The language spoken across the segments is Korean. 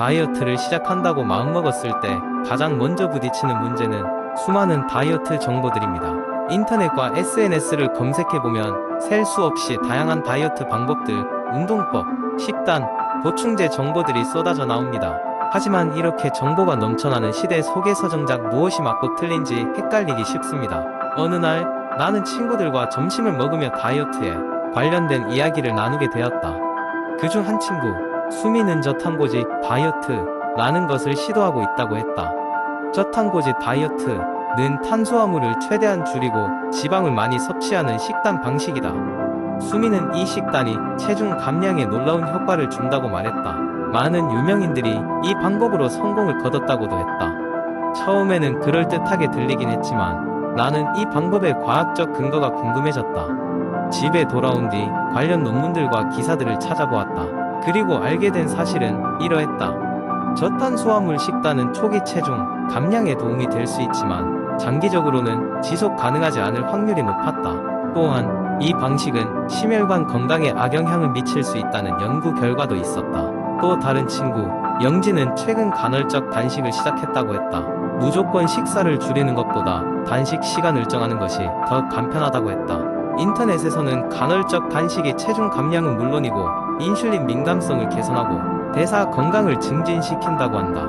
다이어트를 시작한다고 마음먹었을 때 가장 먼저 부딪히는 문제는 수많은 다이어트 정보들입니다. 인터넷과 SNS를 검색해보면 셀 수 없이 다양한 다이어트 방법들, 운동법, 식단, 보충제 정보들이 쏟아져 나옵니다. 하지만 이렇게 정보가 넘쳐나는 시대 속에서 정작 무엇이 맞고 틀린지 헷갈리기 쉽습니다. 어느 날 나는 친구들과 점심을 먹으며 다이어트에 관련된 이야기를 나누게 되었다. 그중 한 친구, 수미는 저탄고지 다이어트라는 것을 시도하고 있다고 했다. 저탄고지 다이어트는 탄수화물을 최대한 줄이고 지방을 많이 섭취하는 식단 방식이다. 수미는 이 식단이 체중 감량에 놀라운 효과를 준다고 말했다. 많은 유명인들이 이 방법으로 성공을 거뒀다고도 했다. 처음에는 그럴듯하게 들리긴 했지만 나는 이 방법의 과학적 근거가 궁금해졌다. 집에 돌아온 뒤 관련 논문들과 기사들을 찾아보았다. 그리고 알게 된 사실은 이러했다. 저탄수화물 식단은 초기 체중 감량에 도움이 될 수 있지만 장기적으로는 지속 가능하지 않을 확률이 높았다. 또한 이 방식은 심혈관 건강에 악영향을 미칠 수 있다는 연구 결과도 있었다. 또 다른 친구, 영지는 최근 간헐적 단식을 시작했다고 했다. 무조건 식사를 줄이는 것보다 단식 시간을 정하는 것이 더 간편하다고 했다. 인터넷에서는 간헐적 단식이 체중 감량은 물론이고 인슐린 민감성을 개선하고 대사 건강을 증진시킨다고 한다.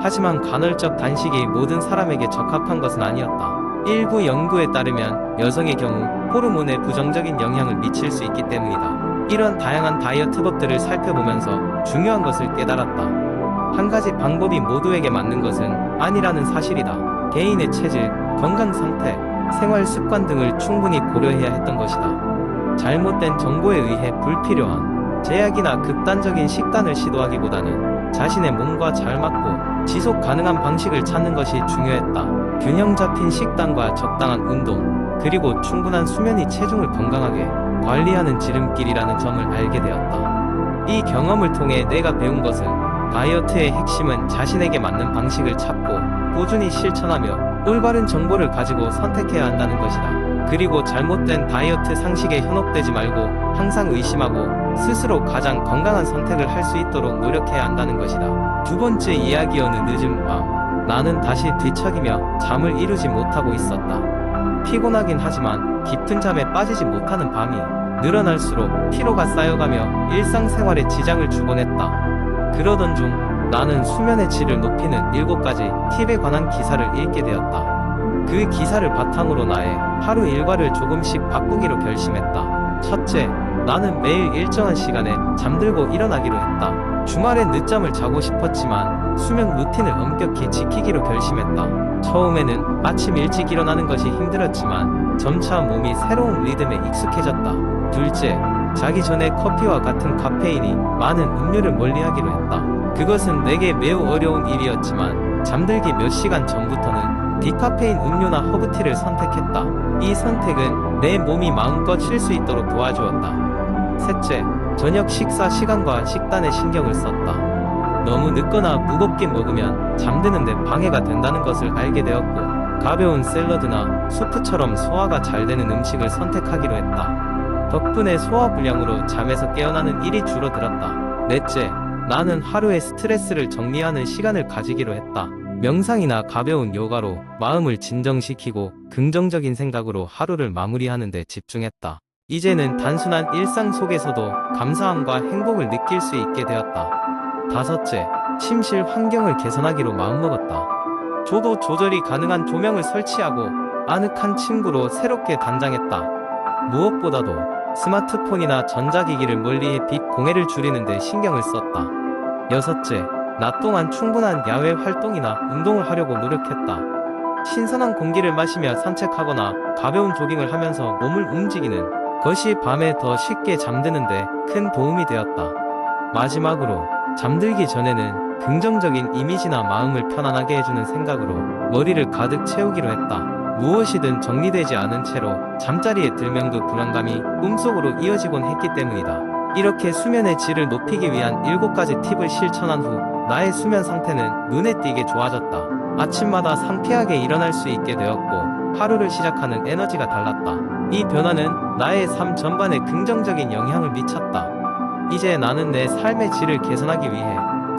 하지만 간헐적 단식이 모든 사람에게 적합한 것은 아니었다. 일부 연구에 따르면 여성의 경우 호르몬에 부정적인 영향을 미칠 수 있기 때문이다. 이런 다양한 다이어트법들을 살펴보면서 중요한 것을 깨달았다. 한 가지 방법이 모두에게 맞는 것은 아니라는 사실이다. 개인의 체질, 건강 상태, 생활 습관 등을 충분히 고려해야 했던 것이다. 잘못된 정보에 의해 불필요한 제약이나 극단적인 식단을 시도하기보다는 자신의 몸과 잘 맞고 지속 가능한 방식을 찾는 것이 중요했다. 균형 잡힌 식단과 적당한 운동, 그리고 충분한 수면이 체중을 건강하게 관리하는 지름길이라는 점을 알게 되었다. 이 경험을 통해 내가 배운 것은 다이어트의 핵심은 자신에게 맞는 방식을 찾고 꾸준히 실천하며 올바른 정보를 가지고 선택해야 한다는 것이다. 그리고 잘못된 다이어트 상식에 현혹되지 말고 항상 의심하고 스스로 가장 건강한 선택을 할 수 있도록 노력해야 한다는 것이다. 두 번째 이야기 어느 늦은 밤 나는 다시 뒤척이며 잠을 이루지 못하고 있었다. 피곤하긴 하지만 깊은 잠에 빠지지 못하는 밤이 늘어날수록 피로가 쌓여가며 일상생활에 지장을 주곤 했다. 그러던 중 나는 수면의 질을 높이는 7가지 팁에 관한 기사를 읽게 되었다. 그 기사를 바탕으로 나의 하루 일과를 조금씩 바꾸기로 결심했다. 첫째, 나는 매일 일정한 시간에 잠들고 일어나기로 했다. 주말엔 늦잠을 자고 싶었지만 수면 루틴을 엄격히 지키기로 결심했다. 처음에는 아침 일찍 일어나는 것이 힘들었지만 점차 몸이 새로운 리듬에 익숙해졌다. 둘째, 자기 전에 커피와 같은 카페인이 많은 음료를 멀리하기로 했다. 그것은 내게 매우 어려운 일이었지만 잠들기 몇 시간 전부터는 디카페인 음료나 허브티를 선택했다. 이 선택은 내 몸이 마음껏 쉴 수 있도록 도와주었다. 셋째, 저녁 식사 시간과 식단에 신경을 썼다. 너무 늦거나 무겁게 먹으면 잠드는데 방해가 된다는 것을 알게 되었고, 가벼운 샐러드나 수프처럼 소화가 잘 되는 음식을 선택하기로 했다. 덕분에 소화 불량으로 잠에서 깨어나는 일이 줄어들었다. 넷째, 나는 하루의 스트레스를 정리하는 시간을 가지기로 했다. 명상이나 가벼운 요가로 마음을 진정시키고 긍정적인 생각으로 하루를 마무리하는 데 집중했다. 이제는 단순한 일상 속에서도 감사함과 행복을 느낄 수 있게 되었다. 다섯째, 침실 환경을 개선하기로 마음먹었다. 조도 조절이 가능한 조명을 설치하고 아늑한 침구로 새롭게 단장했다. 무엇보다도 스마트폰이나 전자기기를 멀리해 빛 공해를 줄이는 데 신경을 썼다. 여섯째, 낮 동안 충분한 야외 활동이나 운동을 하려고 노력했다. 신선한 공기를 마시며 산책하거나 가벼운 조깅을 하면서 몸을 움직이는 것이 밤에 더 쉽게 잠드는데 큰 도움이 되었다. 마지막으로 잠들기 전에는 긍정적인 이미지나 마음을 편안하게 해주는 생각으로 머리를 가득 채우기로 했다. 무엇이든 정리되지 않은 채로 잠자리에 들면 그 불안감이 꿈속으로 이어지곤 했기 때문이다. 이렇게 수면의 질을 높이기 위한 7가지 팁을 실천한 후 나의 수면 상태는 눈에 띄게 좋아졌다. 아침마다 상쾌하게 일어날 수 있게 되었고 하루를 시작하는 에너지가 달랐다. 이 변화는 나의 삶 전반에 긍정적인 영향을 미쳤다. 이제 나는 내 삶의 질을 개선하기 위해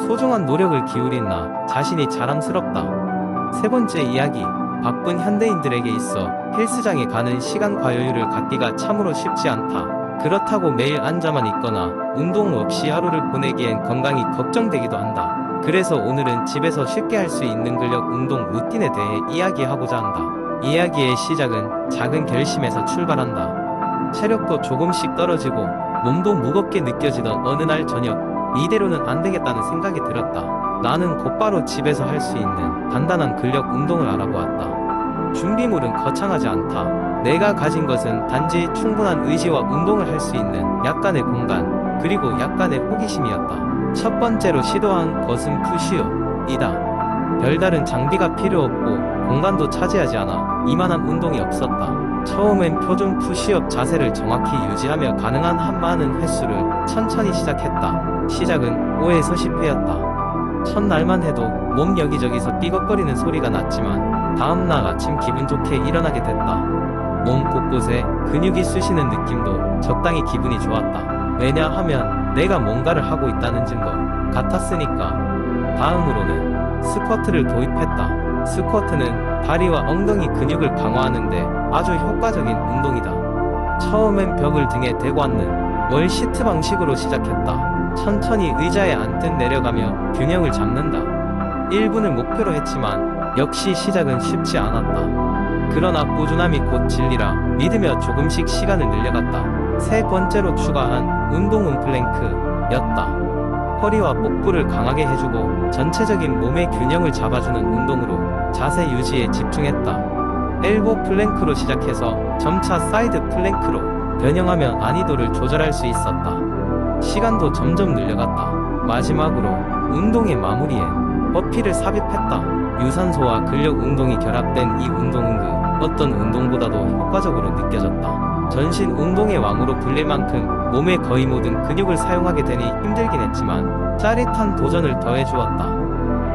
소중한 노력을 기울인 나 자신이 자랑스럽다. 세 번째 이야기. 바쁜 현대인들에게 있어 헬스장에 가는 시간 과여유를 갖기가 참으로 쉽지 않다. 그렇다고 매일 앉아만 있거나 운동 없이 하루를 보내기엔 건강이 걱정되기도 한다. 그래서 오늘은 집에서 쉽게 할 수 있는 근력 운동 루틴에 대해 이야기하고자 한다. 이야기의 시작은 작은 결심에서 출발한다. 체력도 조금씩 떨어지고 몸도 무겁게 느껴지던 어느 날 저녁 이대로는 안 되겠다는 생각이 들었다. 나는 곧바로 집에서 할 수 있는 간단한 근력 운동을 알아보았다. 준비물은 거창하지 않다. 내가 가진 것은 단지 충분한 의지와 운동을 할 수 있는 약간의 공간, 그리고 약간의 호기심이었다. 첫 번째로 시도한 것은 푸시업이다. 별다른 장비가 필요 없고 공간도 차지하지 않아 이만한 운동이 없었다. 처음엔 표준 푸시업 자세를 정확히 유지하며 가능한 한 많은 횟수를 천천히 시작했다. 시작은 5에서 10회였다. 첫날만 해도 몸 여기저기서 삐걱거리는 소리가 났지만 다음날 아침 기분 좋게 일어나게 됐다. 몸 곳곳에 근육이 쑤시는 느낌도 적당히 기분이 좋았다. 왜냐하면 내가 뭔가를 하고 있다는 증거 같았으니까. 다음으로는 스쿼트를 도입했다. 스쿼트는 다리와 엉덩이 근육을 강화하는데 아주 효과적인 운동이다. 처음엔 벽을 등에 대고 앉는 월 시트 방식으로 시작했다. 천천히 의자에 앉듯 내려가며 균형을 잡는다. 1분을 목표로 했지만 역시 시작은 쉽지 않았다. 그러나 꾸준함이 곧 진리라 믿으며 조금씩 시간을 늘려갔다. 세 번째로 추가한 운동은 플랭크였다. 허리와 복부를 강하게 해주고 전체적인 몸의 균형을 잡아주는 운동으로 자세 유지에 집중했다. 엘보 플랭크로 시작해서 점차 사이드 플랭크로 변형하며 난이도를 조절할 수 있었다. 시간도 점점 늘려갔다. 마지막으로 운동의 마무리에 버피를 삽입했다. 유산소와 근력 운동이 결합된 이 운동은 그 어떤 운동보다도 효과적으로 느껴졌다. 전신 운동의 왕으로 불릴 만큼 몸의 거의 모든 근육을 사용하게 되니 힘들긴 했지만 짜릿한 도전을 더해 주었다.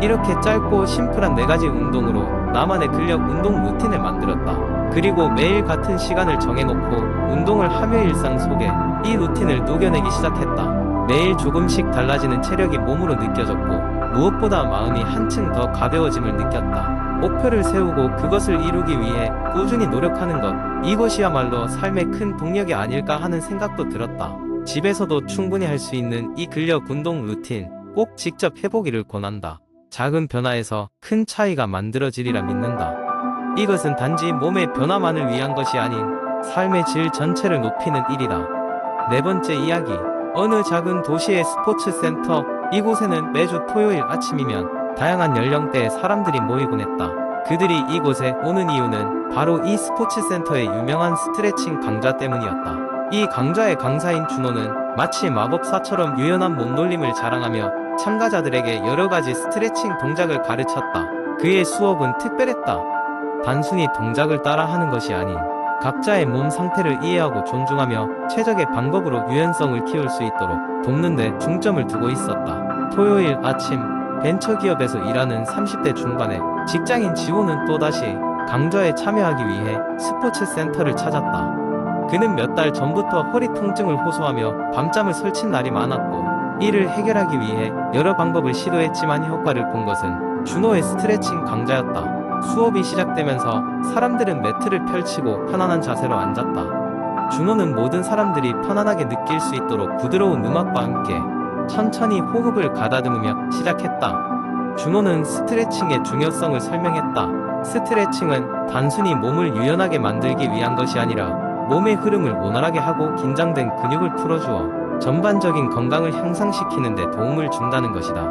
이렇게 짧고 심플한 네 가지 운동으로 나만의 근력 운동 루틴을 만들었다. 그리고 매일 같은 시간을 정해놓고 운동을 하며 일상 속에 이 루틴을 녹여내기 시작했다. 매일 조금씩 달라지는 체력이 몸으로 느껴졌고 무엇보다 마음이 한층 더 가벼워짐을 느꼈다. 목표를 세우고 그것을 이루기 위해 꾸준히 노력하는 것, 이것이야말로 삶의 큰 동력이 아닐까 하는 생각도 들었다. 집에서도 충분히 할 수 있는 이 근력 운동 루틴 꼭 직접 해보기를 권한다. 작은 변화에서 큰 차이가 만들어지리라 믿는다. 이것은 단지 몸의 변화만을 위한 것이 아닌 삶의 질 전체를 높이는 일이다. 네 번째 이야기. 어느 작은 도시의 스포츠 센터. 이곳에는 매주 토요일 아침이면 다양한 연령대의 사람들이 모이곤 했다. 그들이 이곳에 오는 이유는 바로 이 스포츠 센터의 유명한 스트레칭 강좌 때문이었다. 이 강좌의 강사인 준호는 마치 마법사처럼 유연한 몸놀림을 자랑하며 참가자들에게 여러 가지 스트레칭 동작을 가르쳤다. 그의 수업은 특별했다. 단순히 동작을 따라하는 것이 아닌 각자의 몸 상태를 이해하고 존중하며 최적의 방법으로 유연성을 키울 수 있도록 돕는 데 중점을 두고 있었다. 토요일 아침 벤처기업에서 일하는 30대 중반의 직장인 지호는 또다시 강좌에 참여하기 위해 스포츠 센터를 찾았다. 그는 몇 달 전부터 허리 통증을 호소하며 밤잠을 설친 날이 많았고 이를 해결하기 위해 여러 방법을 시도했지만 효과를 본 것은 준호의 스트레칭 강좌였다. 수업이 시작되면서 사람들은 매트를 펼치고 편안한 자세로 앉았다. 준호는 모든 사람들이 편안하게 느낄 수 있도록 부드러운 음악과 함께 천천히 호흡을 가다듬으며 시작했다. 준호는 스트레칭의 중요성을 설명했다. 스트레칭은 단순히 몸을 유연하게 만들기 위한 것이 아니라 몸의 흐름을 원활하게 하고 긴장된 근육을 풀어주어 전반적인 건강을 향상시키는 데 도움을 준다는 것이다.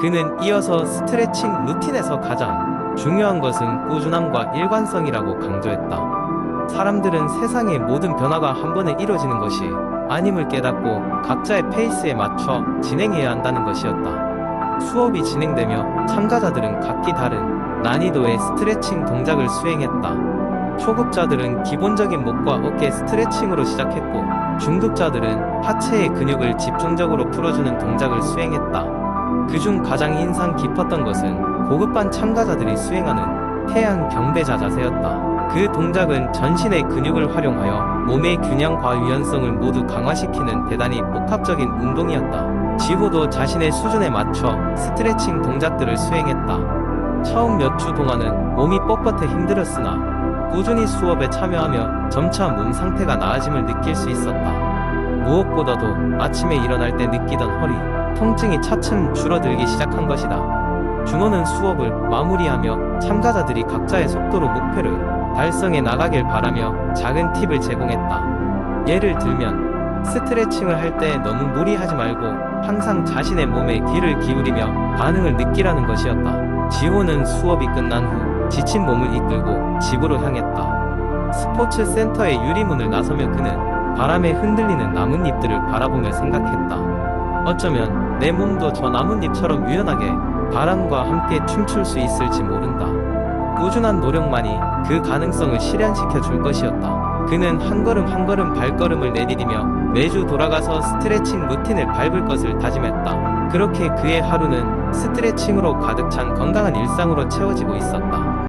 그는 이어서 스트레칭 루틴에서 가장 중요한 것은 꾸준함과 일관성이라고 강조했다. 사람들은 세상의 모든 변화가 한 번에 이루어지는 것이 아님을 깨닫고 각자의 페이스에 맞춰 진행해야 한다는 것이었다. 수업이 진행되며 참가자들은 각기 다른 난이도의 스트레칭 동작을 수행했다. 초급자들은 기본적인 목과 어깨 스트레칭으로 시작했고, 중급자들은 하체의 근육을 집중적으로 풀어주는 동작을 수행했다. 그중 가장 인상 깊었던 것은 고급반 참가자들이 수행하는 태양 경배자 자세였다. 그 동작은 전신의 근육을 활용하여 몸의 균형과 유연성을 모두 강화시키는 대단히 복합적인 운동이었다. 지호도 자신의 수준에 맞춰 스트레칭 동작들을 수행했다. 처음 몇 주 동안은 몸이 뻣뻣해 힘들었으나 꾸준히 수업에 참여하며 점차 몸 상태가 나아짐을 느낄 수 있었다. 무엇보다도 아침에 일어날 때 느끼던 허리, 통증이 차츰 줄어들기 시작한 것이다. 준호는 수업을 마무리하며 참가자들이 각자의 속도로 목표를 달성해 나가길 바라며 작은 팁을 제공했다. 예를 들면 스트레칭을 할 때 너무 무리하지 말고 항상 자신의 몸에 귀를 기울이며 반응을 느끼라는 것이었다. 지호는 수업이 끝난 후 지친 몸을 이끌고 집으로 향했다. 스포츠 센터의 유리문을 나서며 그는 바람에 흔들리는 나뭇잎들을 바라보며 생각했다. 어쩌면 내 몸도 저 나뭇잎처럼 유연하게 바람과 함께 춤출 수 있을지 모른다. 꾸준한 노력만이 그 가능성을 실현시켜 줄 것이었다. 그는 한 걸음 한 걸음 발걸음을 내디디며 매주 돌아가서 스트레칭 루틴을 밟을 것을 다짐했다. 그렇게 그의 하루는 스트레칭으로 가득 찬 건강한 일상으로 채워지고 있었다.